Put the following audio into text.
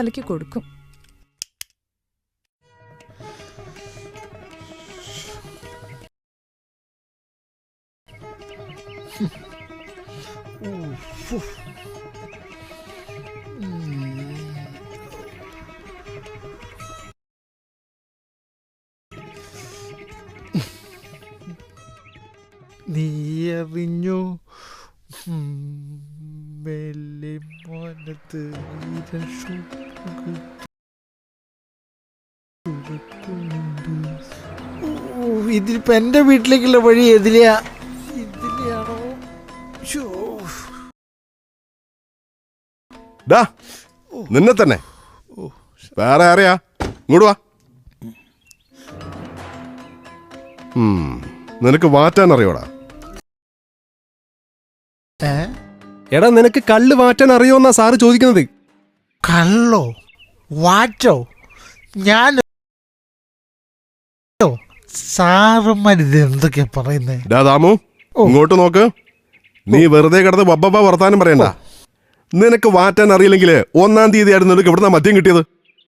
തലയ്ക്ക് കൊടുക്കും. നീയറിഞ്ഞു? മെല്ലെ മനത്ത് ഇതിലിപ്പോ എന്റെ വീട്ടിലേക്കുള്ള വഴി എതിലെയാ ഇതിലെയാണോ? ശ്ശോ. ഡാ നിന്നെ തന്നെ. വേറെ ആരെയാ? ഇങ്ങോട്ട് വാ. നിനക്ക് മാറ്റാൻ അറിയോടാ? എടാ നിനക്ക് കള്ള് അറിയോ അറിയോന്നാ സാറ് ചോദിക്കുന്നത്. കള്ളോ വാറ്റോ ഞാൻ എന്തൊക്കെയാ ഡാ ദാമു ഇങ്ങോട്ട് നോക്ക്. നീ വെറുതെ കിടന്ന് ബബ്ബ വർത്താനം പറയണ്ട. നിനക്ക് വാറ്റാൻ അറിയില്ലെങ്കിൽ ഒന്നാം തീയതി ആയിരുന്നു നിനക്ക് ഇവിടുന്ന് മദ്യം കിട്ടിയത്.